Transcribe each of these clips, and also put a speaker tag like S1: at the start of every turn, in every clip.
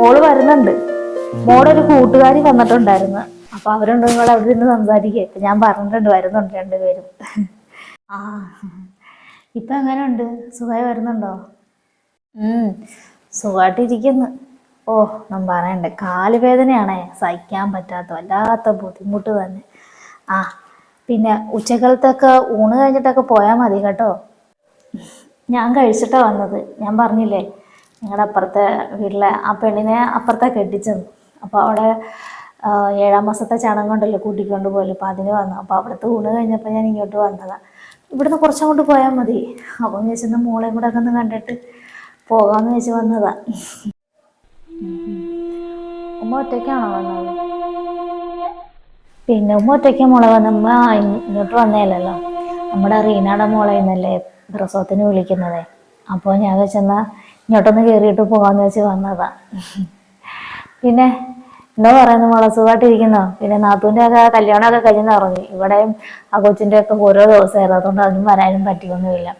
S1: മോൾ വരുന്നുണ്ട്. മോളൊരു ഒരു കൂട്ടുകാരി വന്നിട്ടുണ്ടായിരുന്നു. അപ്പൊ അവരുണ്ട് നിങ്ങൾ അവിടെ നിന്ന് സംസാരിക്കുക ഇപ്പൊ ഞാൻ പറഞ്ഞിട്ടുണ്ട് വരുന്നുണ്ട് രണ്ടുപേരും. ആ ഇപ്പൊ എങ്ങനെ ഉണ്ട് സുഖമായി വരുന്നുണ്ടോ? ഉം സുഖമായിട്ടിരിക്കുന്നു. ഓ ഞാൻ പറയണ്ട. കാലുവേദനയാണേ. സഹിക്കാൻ പറ്റാത്ത വല്ലാത്ത ബുദ്ധിമുട്ട് തന്നെ. ആ പിന്നെ ഉച്ചക്കാലത്തൊക്കെ ഊണ് കഴിഞ്ഞിട്ടൊക്കെ പോയാൽ മതി കേട്ടോ. ഞാൻ കഴിച്ചിട്ടാ വന്നത്. ഞാൻ പറഞ്ഞില്ലേ? ഞങ്ങളുടെ അപ്പുറത്തെ വീട്ടിലെ ആ പെണ്ണിനെ അപ്പുറത്തെ കെട്ടിച്ചത്. അപ്പോൾ അവിടെ ഏഴാം മാസത്തെ ചടങ്ങുണ്ടല്ലോ കൂട്ടിക്കൊണ്ട് പോലും അപ്പോൾ അതിന് വന്നു. അപ്പോൾ അവിടുത്തെ ഊണ് കഴിഞ്ഞപ്പോൾ ഞാൻ ഇങ്ങോട്ട് വന്നതാണ് ഇവിടുന്ന് കുറച്ചങ്ങോട്ട് പോയാൽ മതി. അപ്പം ചോദിച്ചെന്ന് മോളെയും കൂടെ ഒക്കെ ഒന്ന് കണ്ടിട്ട് പോകാമെന്ന് വെച്ച് വന്നതാ. ഉമ്മ ഒറ്റയ്ക്കാണോ വന്നത്? പിന്നെ ഉമ്മ ഒറ്റയ്ക്ക് മോളെ വന്നമ്മ ഇങ്ങോട്ട് വന്നേലല്ലോ. നമ്മുടെ റീനയുടെ മോളെ ഇന്നല്ലേ പ്രസവത്തിന് വിളിക്കുന്നതേ. അപ്പോൾ ഞാൻ വെച്ചെന്നാ ഇങ്ങോട്ടൊന്ന് കയറിയിട്ട് പോകാമെന്ന് വെച്ച് വന്നതാ. പിന്നെ എന്താ പറയുന്നു മോളെ സുഖമായിട്ടിരിക്കുന്നോ പിന്നെ നാത്തൂന്റെ ഒക്കെ കല്യാണമൊക്കെ കഴിഞ്ഞെന്ന് പറഞ്ഞു. ഇവിടെയും ആ കൊച്ചിന്റെ ഒക്കെ ഓരോ ദിവസമായിരുന്നു. അതുകൊണ്ട് അതിനും വരാനും പറ്റിയൊന്നുമില്ല.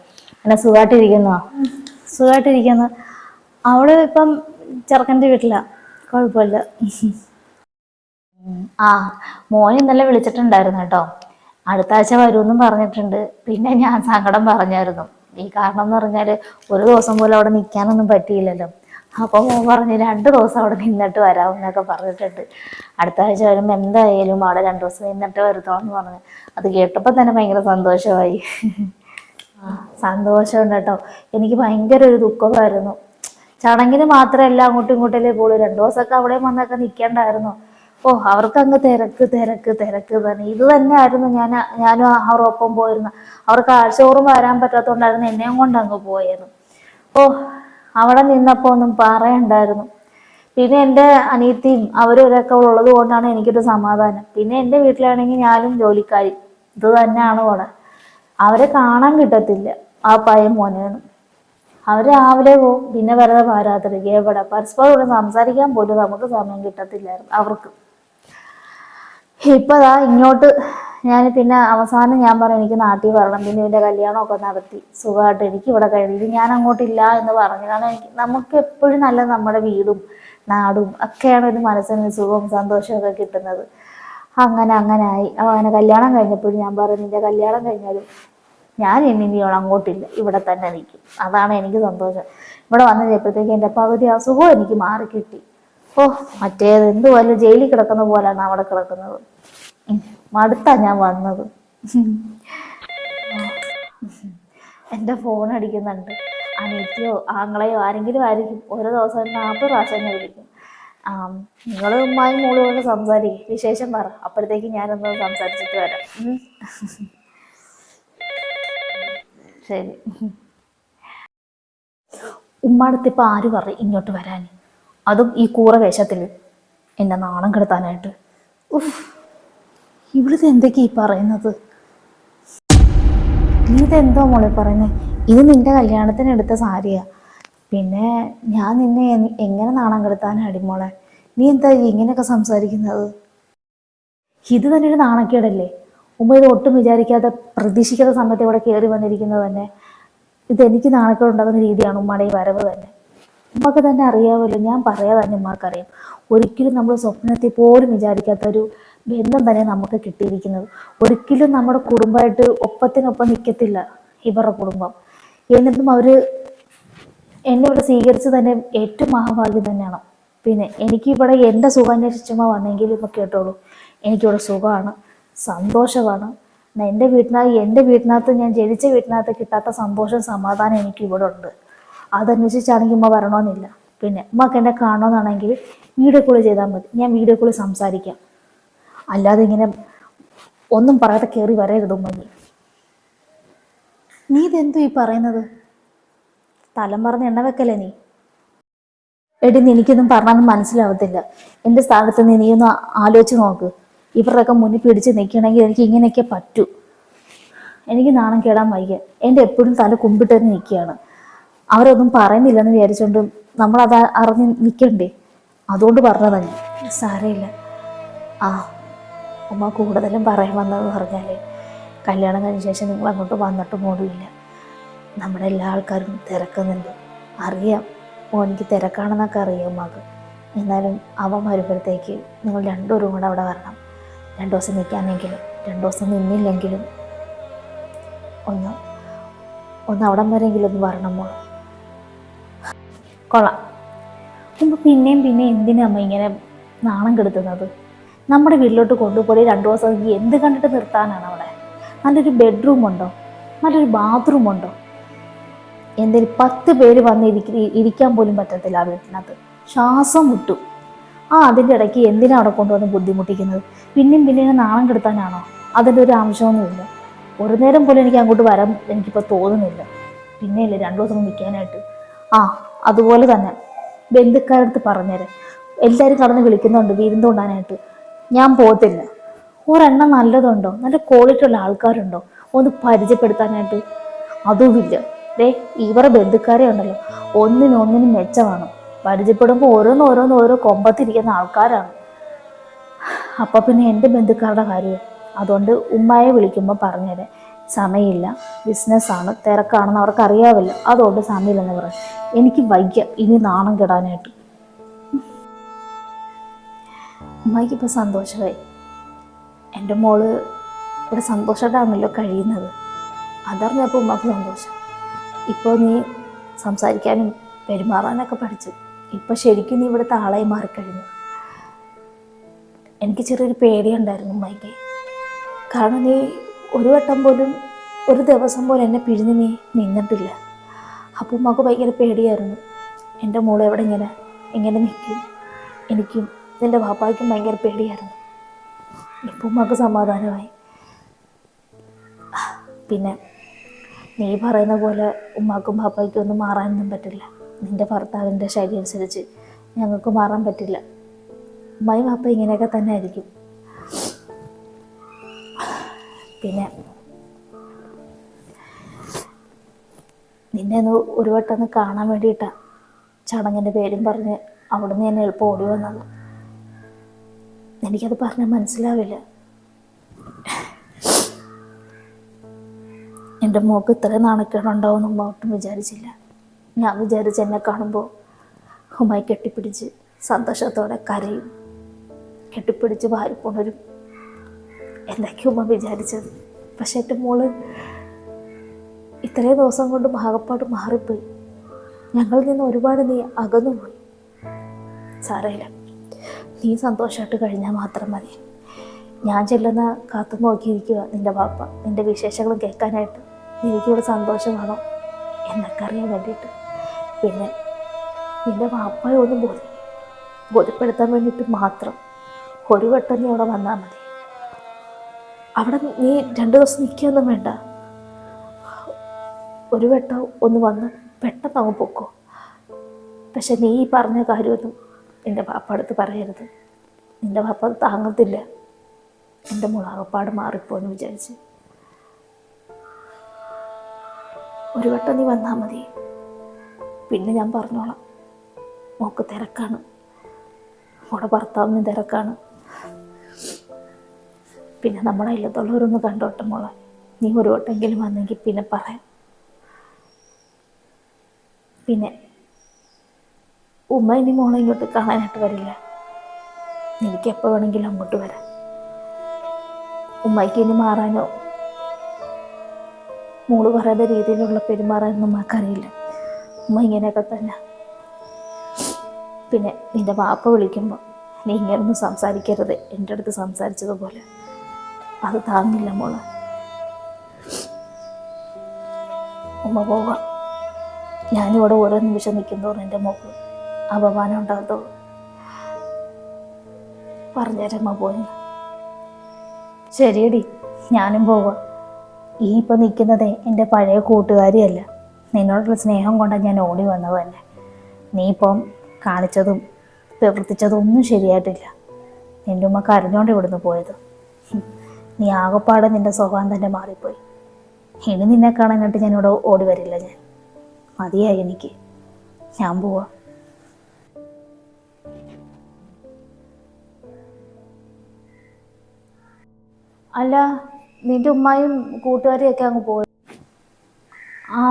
S1: പിന്നെ സുഖമായിട്ടിരിക്കുന്നോ സുഖമായിട്ടിരിക്കുന്നു അവൾ ഇപ്പം ചെറുക്കന്റെ വീട്ടിലാണ് കുഴപ്പമില്ല. ആ മോൻ ഇന്നലെ വിളിച്ചിട്ടുണ്ടായിരുന്നു കേട്ടോ. അടുത്ത ആഴ്ച വരുമെന്നും പറഞ്ഞിട്ടുണ്ട്. പിന്നെ ഞാൻ സങ്കടം പറഞ്ഞായിരുന്നു. ഈ കാരണം എന്ന് പറഞ്ഞാൽ ഒരു ദിവസം പോലും അവിടെ നിൽക്കാനൊന്നും പറ്റിയില്ലല്ലോ. അപ്പൊ മോൻ പറഞ്ഞു രണ്ട് ദിവസം അവിടെ നിന്നിട്ട് വരാം വരാമെന്നൊക്കെ പറഞ്ഞിട്ടുണ്ട്. അടുത്ത ആഴ്ച വരുമ്പോൾ എന്തായാലും അവിടെ രണ്ട് ദിവസം നിന്നിട്ട് വരുത്തോളെന്ന് പറഞ്ഞു. അത് കേട്ടപ്പോൾ തന്നെ ഭയങ്കര സന്തോഷമായി. സന്തോഷം കേട്ടോ. എനിക്ക് ഭയങ്കര ഒരു ദുഃഖമായിരുന്നു. ചടങ്ങിന് മാത്രമല്ല അങ്ങോട്ടും ഇങ്ങോട്ടല്ലേ പോലും രണ്ടു ദിവസമൊക്കെ അവിടെ വന്നൊക്കെ നിൽക്കേണ്ടായിരുന്നു ഓ അവർക്ക് അങ്ങ് തിരക്ക് തിരക്ക് തിരക്ക് തന്നെ. ഇത് തന്നെയായിരുന്നു ഞാൻ ഞാനും അവരൊപ്പം പോയിരുന്നു അവർക്ക് ആഴ്ചോറും വരാൻ പറ്റാത്തതുകൊണ്ടായിരുന്നു എന്നെയും കൊണ്ട് അങ്ങ് പോയത്. ഓ അവിടെ നിന്നപ്പോൾ ഒന്നും പറയണ്ടായിരുന്നു. പിന്നെ എന്റെ അനിയത്തിയും അവരും ഇവരൊക്കെ ഉള്ളത് കൊണ്ടാണ് എനിക്കൊരു സമാധാനം. പിന്നെ എന്റെ വീട്ടിലാണെങ്കിൽ ഞാനും ജോലിക്കാരി. ഇത് തന്നെയാണ് ഇവിടെ അവരെ കാണാൻ കിട്ടത്തില്ല ആ പയ്യൻ മോനാണ് അവർ രാവിലെ പോവും പിന്നെ വെറുതെ പാരാത്രിക്ക് എവിടെ പരസ്പരം ഇവിടെ സംസാരിക്കാൻ പോലും നമുക്ക് സമയം കിട്ടത്തില്ലായിരുന്നു അവർക്ക്. ഇപ്പൊ അതാ ഇങ്ങോട്ട് ഞാൻ പിന്നെ അവസാനം ഞാൻ പറഞ്ഞു എനിക്ക് നാട്ടിൽ വരണം. പിന്നെ ഇതിന്റെ കല്യാണമൊക്കെ നടത്തി. സുഖമായിട്ട് എനിക്ക് ഇവിടെ കഴിഞ്ഞു ഞാൻ അങ്ങോട്ടില്ല എന്ന് പറഞ്ഞു കാരണം എനിക്ക് നമുക്ക് എപ്പോഴും നല്ല നമ്മുടെ വീടും നാടും ഒക്കെയാണ് ഒരു മനസ്സിന് സുഖവും സന്തോഷവും ഒക്കെ കിട്ടുന്നത്. അങ്ങനെ അങ്ങനെ ആയി. അങ്ങനെ കല്യാണം കഴിഞ്ഞപ്പോഴും ഞാൻ പറഞ്ഞു എന്റെ കല്യാണം കഴിഞ്ഞാലും ഞാൻ ഇനി ഇനി അങ്ങോട്ടില്ല. ഇവിടെ തന്നെ നിൽക്കും. അതാണ് എനിക്ക് സന്തോഷം. ഇവിടെ വന്നു കഴിഞ്ഞപ്പോഴത്തേക്ക് എന്റെ പകുതി അസുഖവും എനിക്ക് മാറി കിട്ടി ഓ മറ്റേത് എന്തുപോലെ ജയിലിൽ കിടക്കുന്ന പോലാണ് അവിടെ കിടക്കുന്നത്. മടുത്താ ഞാൻ വന്നത്. എന്റെ ഫോൺ അടിക്കുന്നുണ്ട്. അനിയത്തിയോ ആങ്ങളെയോ ആരെങ്കിലും ആയിരിക്കും. ഓരോ ദിവസം നാൽപ്പത് പ്രാവശ്യം എന്നെ വിളിക്കും. നിങ്ങൾ ഉമ്മായി മോളും കൊണ്ട് സംസാരിക്കും. വിശേഷം പറ. അപ്പോഴത്തേക്ക് ഞാനൊന്ന് സംസാരിച്ചിട്ട് വരാം. ശരി. ഉമ്മാടത്തിപ്പോ ആര് പറയും ഇങ്ങോട്ട് വരാൻ അതും ഈ കൂറ വേഷത്തിൽ എന്നെ നാണം കെടുത്താനായിട്ട്. ഉഫ്. ഇവിടുത്തെ എന്തൊക്കെയാ ഈ പറയുന്നത്? നീ ഇതെന്തോ മോളെ പറയുന്നത് ഇത് നിന്റെ കല്യാണത്തിന് എടുത്ത സാരിയാ. പിന്നെ ഞാൻ നിന്നെ എങ്ങനെ നാണം കെടുത്താനാടി മോളെ? നീ എന്താ ഇങ്ങനെയൊക്കെ സംസാരിക്കുന്നത്? ഇത് തന്നെ ഒരു നാണക്കേടല്ലേ? ഉമ്മ ഇത് ഒട്ടും വിചാരിക്കാതെ പ്രതീക്ഷിക്കാത്ത സമയത്ത് ഇവിടെ കയറി വന്നിരിക്കുന്നത് തന്നെ. ഇത് എനിക്ക് നാണക്കേട് ഉണ്ടാകുന്ന രീതിയാണ് ഉമ്മയുടെ ഈ വരവ് തന്നെ. ഉമ്മക്ക് തന്നെ അറിയാമല്ലോ ഞാൻ പറയാതെ തന്നെ ഉമ്മക്കറിയാം ഒരിക്കലും നമ്മൾ സ്വപ്നത്തിൽ പോലും വിചാരിക്കാത്ത ഒരു ബന്ധം തന്നെ നമുക്ക് കിട്ടിയിരിക്കുന്നത്. ഒരിക്കലും നമ്മുടെ കുടുംബമായിട്ട് ഒപ്പത്തിനൊപ്പം നിൽക്കത്തില്ല ഇവരുടെ കുടുംബം. എന്നിട്ടും അവർ എന്നെ ഇവിടെ സ്വീകരിച്ച് തന്നെ ഏറ്റവും മഹാഭാഗ്യം തന്നെയാണ്. പിന്നെ എനിക്ക് ഇവിടെ എന്റെ സുഖാന്വേഷിച്ചമ്മ വന്നെങ്കിലും ഇപ്പം കേട്ടോളൂ എനിക്കിവിടെ സുഖമാണ് സന്തോഷമാണ്. എന്റെ വീട്ടിനകത്ത് എന്റെ വീട്ടിനകത്ത് ഞാൻ ജനിച്ച വീട്ടിനകത്ത് കിട്ടാത്ത സന്തോഷം സമാധാനം എനിക്ക് ഇവിടെ ഉണ്ട് അതന്വേഷിച്ചാണെങ്കിൽ ഉമ്മ വരണമെന്നില്ല. പിന്നെ ഉമ്മക്ക് എന്നെ കാണണമെന്നാണെങ്കിൽ വീഡിയോ കോൾ ചെയ്താൽ മതി. ഞാൻ വീഡിയോ കോൾ സംസാരിക്കാം. അല്ലാതെ ഇങ്ങനെ ഒന്നും പറയാതെ കയറി വരരുത് ഉമ്മ. നീ ഇതെന്തോ ഈ പറയുന്നത്? തലം പറഞ്ഞ് എണ്ണ വെക്കല്ലേ നീ? എടി എനിക്കൊന്നും പറഞ്ഞാൽ മനസ്സിലാവത്തില്ല. എന്റെ സ്ഥാനത്ത് നീ നീ ഒന്ന് ആലോചിച്ച് നോക്ക്. ഇവരുടെയൊക്കെ മുന്നിൽ പിടിച്ച് നിൽക്കണമെങ്കിൽ എനിക്ക് ഇങ്ങനെയൊക്കെ പറ്റൂ. എനിക്ക് നാണം കേടാൻ വയ്യ. എന്റെ എപ്പോഴും തല കുമ്പിട്ട് തന്നെ നിൽക്കുകയാണ്. അവരൊന്നും പറയുന്നില്ലെന്ന് വിചാരിച്ചുകൊണ്ട് നമ്മളത് അറിഞ്ഞ് നിൽക്കണ്ടേ അതുകൊണ്ട് പറഞ്ഞതാണ് ഞാൻ. സാരമില്ല. ആ ഉമ്മ കൂടുതലും പറയാൻ വന്നതെന്ന് പറഞ്ഞാൽ കല്യാണം കഴിഞ്ഞ ശേഷം നിങ്ങൾ അങ്ങോട്ട് വന്നിട്ട് പോലുമില്ല. നമ്മുടെ എല്ലാ ആൾക്കാരും തിരക്കുന്നുണ്ട്. അറിയാം. ഓ എനിക്ക് തിരക്കാണെന്നൊക്കെ അറിയാം ഉമ്മക്ക്. എന്നാലും അവൻ വരുമ്പോഴത്തേക്ക് നിങ്ങൾ രണ്ടുപേരും കൂടെ അവിടെ വരണം. രണ്ട് ദിവസം നിൽക്കാനെങ്കിലും രണ്ട് ദിവസം നിന്നില്ലെങ്കിലും ഒന്ന് ഒന്ന് അവിടം വരെയെങ്കിലും ഒന്ന് വരണം മോൾ. കൊള്ളാം. അപ്പം പിന്നെയും പിന്നെ എന്തിനാ അമ്മ ഇങ്ങനെ നാണം കെടുത്തുന്നത്? നമ്മുടെ വീട്ടിലോട്ട് കൊണ്ടുപോയി രണ്ടു ദിവസം എന്ത് കണ്ടിട്ട് നിർത്താനാണ് അവിടെ? നല്ലൊരു ബെഡ്റൂം ഉണ്ടോ? നല്ലൊരു ബാത്റൂം ഉണ്ടോ? എന്തൊരു പത്ത് പേര് വന്ന് ഇരിക്ക ഇരിക്കാൻ പോലും പറ്റത്തില്ല ആ വീട്ടിനകത്ത്. ശ്വാസം മുട്ടും. ആ അതിന്റെ ഇടയ്ക്ക് എന്തിനാ അവിടെ കൊണ്ടുവന്ന് ബുദ്ധിമുട്ടിക്കുന്നത്? പിന്നെയും പിന്നെയും നാണം കെടുത്താനാണോ? അതിന്റെ ഒരു ആവശ്യമൊന്നുമില്ല ഒരു നേരം പോലും എനിക്ക് അങ്ങോട്ട് വരാൻ എനിക്കിപ്പോൾ തോന്നുന്നില്ല. പിന്നെയല്ലേ രണ്ടു ദിവസം നിൽക്കാനായിട്ട് ആ അതുപോലെ തന്നെ ബന്ധുക്കാരടുത്ത് പറഞ്ഞേരെ. എല്ലാവരും കടന്ന് വിളിക്കുന്നുണ്ട് വിരുന്ന് കൊണ്ടാനായിട്ട് ഞാൻ പോകത്തില്ല. ഒരെണ്ണം നല്ലതുണ്ടോ? നല്ല ക്വാളിറ്റി ഉള്ള ആൾക്കാരുണ്ടോ? ഒന്ന് പരിചയപ്പെടുത്താനായിട്ട് അതുമില്ല ദേ ഇവരെ ബന്ധുക്കാരെ ഉണ്ടല്ലോ. ഒന്നിനൊന്നിനും മെച്ചമാണ്. പരിചയപ്പെടുമ്പോൾ ഓരോന്ന് ഓരോന്ന് ഓരോ കൊമ്പത്തിരിക്കുന്ന ആൾക്കാരാണ്. അപ്പം പിന്നെ എന്റെ ബന്ധുക്കാരുടെ കാര്യം. അതുകൊണ്ട് ഉമ്മയെ വിളിക്കുമ്പോൾ പറഞ്ഞേരെ. സമയമില്ല. ബിസിനസ്സാണ് തിരക്കാണെന്ന് അവർക്ക് അറിയാമല്ലോ അതുകൊണ്ട് സമയമില്ലെന്ന് പറയും എനിക്ക് വയ്യ ഇനി നാണം കെടാനായിട്ട്. അമ്മയ്ക്കിപ്പോൾ സന്തോഷമായി. എന്റെ മോൾ ഇവിടെ സന്തോഷമായിട്ടാണല്ലോ കഴിയുന്നത്. അതറിഞ്ഞപ്പോൾ ഉമ്മക്ക് സന്തോഷം. ഇപ്പോൾ നീ സംസാരിക്കാനും പെരുമാറാനൊക്കെ പഠിച്ചു. ഇപ്പോൾ ശരിക്കും നീ ഇവിടുത്തെ ആളായി മാറിക്കഴിഞ്ഞു. എനിക്ക് ചെറിയൊരു പേടിയുണ്ടായിരുന്നു ഉമ്മയ്ക്ക്. കാരണം നീ ഒരു വട്ടം പോലും ഒരു ദിവസം പോലും എന്നെ പിഴിഞ്ഞ് നീ നിന്നിട്ടില്ല. അപ്പോൾ ഉമ്മക്ക് ഭയങ്കര പേടിയായിരുന്നു. എന്റെ മോൾ എവിടെ ഇങ്ങനെ എങ്ങനെ നിൽക്കും എനിക്കും എന്റെ പാപ്പായ്ക്കും ഭയങ്കര പേടിയായിരുന്നു. ഇപ്പോൾ ഉമ്മക്ക് സമാധാനമായി. പിന്നെ നീ പറയുന്ന പോലെ ഉമ്മാക്കും പാപ്പായ്ക്കും ഒന്നും മാറാനൊന്നും പറ്റില്ല. നിന്റെ ഭർത്താവിന്റെ ശൈലി അനുസരിച്ച് ഞങ്ങൾക്ക് മാറാൻ പറ്റില്ല. ഉമ്മയും പാപ്പ ഇങ്ങനെയൊക്കെ തന്നെ ആയിരിക്കും. പിന്നെ നിന്നെ ഒന്ന് ഒരു വട്ടം കാണാൻ വേണ്ടിയിട്ടാണ് ചടങ്ങിന്റെ പേരും പറഞ്ഞ് അവിടുന്ന് ഞാൻ എളുപ്പം ഓടി വന്നത്. എനിക്കത് പറഞ്ഞാൽ മനസ്സിലാവില്ല. എന്റെ മോക്ക് ഇത്രയും നാണക്കേടുണ്ടാവും എന്ന് ഒട്ടും വിചാരിച്ചില്ല. ഞാൻ വിചാരിച്ച് എന്നെ കാണുമ്പോൾ ഹുമായി കെട്ടിപ്പിടിച്ച് സന്തോഷത്തോടെ കരയും. കെട്ടിപ്പിടിച്ച് വാരിപ്പുണരും എന്തൊക്കെയോ ഉമ്മ വിചാരിച്ചത്. പക്ഷെ എന്റെ മോൾ ഇത്രയും ദിവസം കൊണ്ട് ഭാഗപ്പാട് മാറിപ്പോയി. ഞങ്ങളിൽ നിന്ന് ഒരുപാട് നീ അകന്നുപോയി സാരമില്ല. നീ സന്തോഷമായിട്ട് കഴിഞ്ഞാൽ മാത്രം മതി. ഞാൻ ചെല്ലുന്ന കാത്തു നോക്കിയിരിക്കുക നിന്റെ പാപ്പ നിന്റെ വിശേഷങ്ങൾ കേൾക്കാനായിട്ട് എനിക്കിവിടെ സന്തോഷമാണോ എന്നൊക്കെ അറിയാൻ വേണ്ടിയിട്ട്. പിന്നെ നിന്റെ പാപ്പയെ ഒന്ന് ബോധി ബോധ്യപ്പെടുത്താൻ വേണ്ടിയിട്ട് മാത്രം ഒരു വട്ടം നീ അവിടെ വന്നാൽ മതി. അവിടെ നീ രണ്ട് ദിവസം നിൽക്കുകയൊന്നും വേണ്ട. ഒരു വട്ടം ഒന്ന് വന്ന് പെട്ടെന്ന് അങ്ങ് പൊക്കോ. പക്ഷെ നീ ഈ പറഞ്ഞ കാര്യമൊന്നും എന്റെ പാപ്പ അടുത്ത് പറയരുത്. നിന്റെ പാപ്പ അത് താങ്ങത്തില്ല. എന്റെ മുളകപ്പാട് മാറിപ്പോന്ന് വിചാരിച്ച്. ഒരു വട്ടം നീ വന്നാൽ മതി. പിന്നെ ഞാൻ പറഞ്ഞോളാം. മോക്ക് തിരക്കാണ്. മോടെ ഭർത്താവിന് തിരക്കാണ്. പിന്നെ നമ്മുടെ ഇല്ലത്തുള്ളവരൊന്ന് കണ്ടോട്ടെ മോളെ. നീ ഒരു വട്ടെങ്കിലും വന്നെങ്കിൽ പിന്നെ പറയാം. പിന്നെ ഉമ്മ ഇനി മോളെ ഇങ്ങോട്ട് കാണാനായിട്ട് വരില്ല. എനിക്ക് എപ്പോൾ വേണമെങ്കിലും അങ്ങോട്ട് വരാം. ഉമ്മയ്ക്ക് ഇനി മാറാനോ? മോൾ പറയാത്ത രീതിയിലുള്ള പെരുമാറാനൊന്നും ഉമ്മക്കറിയില്ല. ഉമ്മ ഇങ്ങനെയൊക്കെ തന്നെ. പിന്നെ നിന്റെ വാപ്പ വിളിക്കുമ്പോൾ നീ ഇങ്ങനൊന്നും സംസാരിക്കരുത്. എന്റെ അടുത്ത് സംസാരിച്ചതുപോലെ. അത് താങ്ങില്ല മോൾ. ഉമ്മ പോവാം ഞാനിവിടെ ഓരോ നിമിഷം നിൽക്കുന്നതോറും എന്റെ മോക്ക് അപമാനം ഉണ്ടാകത്തുള്ളൂ. പറഞ്ഞേരമ്മ പോയി. ശരിയടി ഞാനും പോവാം. ഈ ഇപ്പം നിൽക്കുന്നത് എന്റെ പഴയ കൂട്ടുകാരിയല്ല. നിന്നോടുള്ള സ്നേഹം കൊണ്ടാണ് ഞാൻ ഓടി വന്നത് തന്നെ. നീ ഇപ്പം കാണിച്ചതും പ്രവർത്തിച്ചതും ഒന്നും ശരിയായിട്ടില്ല. നിന്റെ ഉമ്മ കരഞ്ഞോണ്ട് ഇവിടുന്ന് പോയത്. നീ ആകപ്പാടെ നിന്റെ സ്വഭാവം തന്നെ മാറിപ്പോയി. ഇനി നിന്നെ കാണാനായിട്ട് ഞാനിവിടെ ഓടി വരില്ല ഞാൻ. മതിയായി എനിക്ക്. ഞാൻ പോവാ. അല്ല നിന്റെ ഉമ്മായും കൂട്ടുകാരിയൊക്കെ അങ്ങ് പോയി. ആ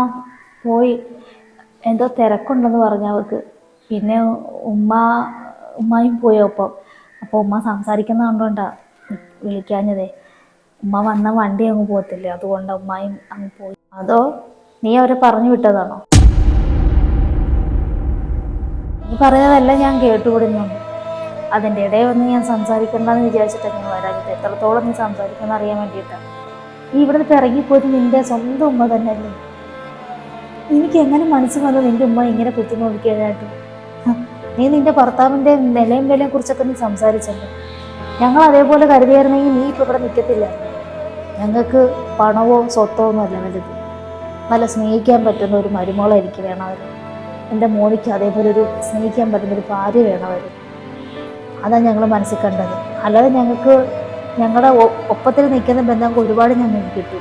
S1: പോയി. എന്തോ തിരക്കുണ്ടെന്ന് പറഞ്ഞു അവർക്ക്. പിന്നെ ഉമ്മ ഉമ്മയും പോയോ ഒപ്പം. അപ്പോൾ ഉമ്മ സംസാരിക്കുന്ന കണ്ടോണ്ടാ വിളിക്കാഞ്ഞതേ. ഉമ്മ വന്ന വണ്ടി അങ്ങ് പോകത്തില്ലേ? അതുകൊണ്ട് ഉമ്മയും അങ്ങ് പോയി. അതോ നീ അവരെ പറഞ്ഞു വിട്ടതാണോ? നീ പറയുന്നതെല്ലാം ഞാൻ കേട്ടുപിടുന്നുണ്ട് അതിന്റെ ഇടയിൽ വന്ന് ഞാൻ സംസാരിക്കണ്ടെന്ന് വിചാരിച്ചിട്ടാണ് ഞാൻ വരാഞ്ഞത്. എത്രത്തോളം നീ സംസാരിക്കുന്ന അറിയാൻ വേണ്ടിയിട്ടാണ് നീ ഇവിടുന്ന് ഇപ്പം ഇറങ്ങിപ്പോയത് നിന്റെ സ്വന്തം ഉമ്മ തന്നെ അല്ലേ എനിക്ക് എങ്ങനെ മനസ്സിൽ വന്നത് നിന്റെ ഉമ്മ ഇങ്ങനെ കുത്തി നോക്കിയതായിട്ട് നീ നിന്റെ ഭർത്താവിന്റെ നിലയും വിലയെ കുറിച്ചൊക്കെ നീ സംസാരിച്ചല്ലോ. ഞങ്ങൾ അതേപോലെ കരുതിയായിരുന്നെങ്കിൽ നീ ഇപ്പം ഇവിടെ നിൽക്കത്തില്ല. ഞങ്ങൾക്ക് പണവോ സ്വത്തോ ഒന്നുമല്ല വലുത്. നല്ല സ്നേഹിക്കാൻ പറ്റുന്ന ഒരു മരുമോളെ എനിക്ക് വേണം അവർ എന്റെ മോനിക്ക് അതേപോലെ ഒരു സ്നേഹിക്കാൻ പറ്റുന്ന ഒരു ഭാര്യ വേണം അവർ അതാണ് ഞങ്ങൾ മനസ്സിൽ കണ്ടത്. അല്ലാതെ ഞങ്ങൾക്ക് ഞങ്ങളുടെ ഒപ്പത്തിൽ നിൽക്കുന്ന ബന്ധം ഒരുപാട് ഞങ്ങൾക്ക് കിട്ടി.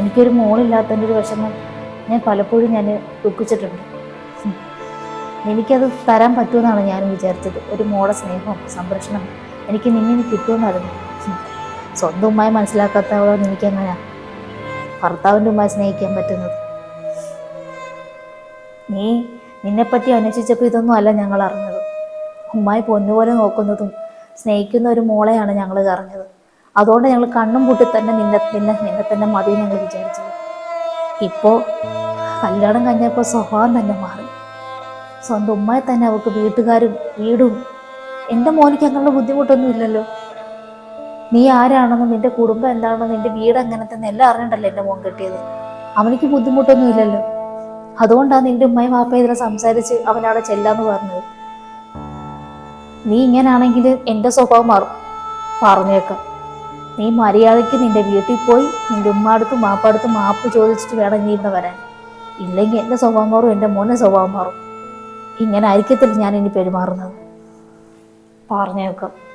S1: എനിക്കൊരു മോളില്ലാത്തതിന്റെ ഒരു വിഷമം ഞാൻ പലപ്പോഴും ഞാൻ ദുഃഖിച്ചിട്ടുണ്ട്. എനിക്കത് തരാൻ പറ്റുമെന്നാണ് ഞാൻ വിചാരിച്ചത്. ഒരു മോളെ സ്നേഹവും സംരക്ഷണം എനിക്ക് നിന്നെ കിട്ടുമെന്നായിരുന്നു. സ്വന്തം ഉമ്മായി മനസ്സിലാക്കാത്തവളോ എനിക്കെങ്ങനെയാ? ഭർത്താവിന്റെ ഉമ്മായി സ്നേഹിക്കാൻ പറ്റുന്നത്? നീ നിന്നെപ്പറ്റി അന്വേഷിച്ചപ്പോൾ ഇതൊന്നും അല്ല ഞങ്ങൾ അറിഞ്ഞത്. ഉമ്മായി പൊന്നുപോലെ നോക്കുന്നതും സ്നേഹിക്കുന്ന ഒരു മോളെയാണ് ഞങ്ങൾ അറിഞ്ഞത്. അതുകൊണ്ട് ഞങ്ങൾ കണ്ണും പൂട്ടി തന്നെ നിന്നെ നിന്നെ നിന്നെ തന്നെ മതി ഞങ്ങൾ വിചാരിച്ചത്. ഇപ്പോൾ കല്യാണം കഴിഞ്ഞപ്പോൾ സ്വഭാവം തന്നെ മാറി. സ്വന്തം ഉമ്മയെ തന്നെ അവൾക്ക് വീട്ടുകാരും വീടും എന്റെ മോനിക്ക് അങ്ങനെയുള്ള ബുദ്ധിമുട്ടൊന്നും ഇല്ലല്ലോ. നീ ആരാണെന്നും നിന്റെ കുടുംബം എന്താണെന്നും നിന്റെ വീട് എങ്ങനത്തെന്ന് എല്ലാം അറിഞ്ഞിട്ടല്ലേ എന്റെ മോൻ കിട്ടിയത്. അവനിക്ക് ബുദ്ധിമുട്ടൊന്നും ഇല്ലല്ലോ. അതുകൊണ്ടാണ് നിന്റെ ഉമ്മയും വാപ്പയും ഇതിനെ സംസാരിച്ച് അവനവിടെ ചെല്ലാന്ന് പറഞ്ഞത്. നീ ഇങ്ങനാണെങ്കിൽ എന്റെ സ്വഭാവം മാറും. പറഞ്ഞേക്കാം. നീ മര്യാദയ്ക്ക് നിന്റെ വീട്ടിൽ പോയി നിന്റെ ഉമ്മാടുത്ത് മാപ്പാടുത്ത് മാപ്പ് ചോദിച്ചിട്ട് വേണം നീ ഇന്ന് വരാൻ. ഇല്ലെങ്കിൽ എന്റെ സ്വഭാവം മാറും എന്റെ മോനെ സ്വഭാവം മാറും. ഇങ്ങനെ ആയിരിക്കത്തില്ല ഞാൻ ഇനി പെരുമാറുന്നത്. പറഞ്ഞേക്കാം.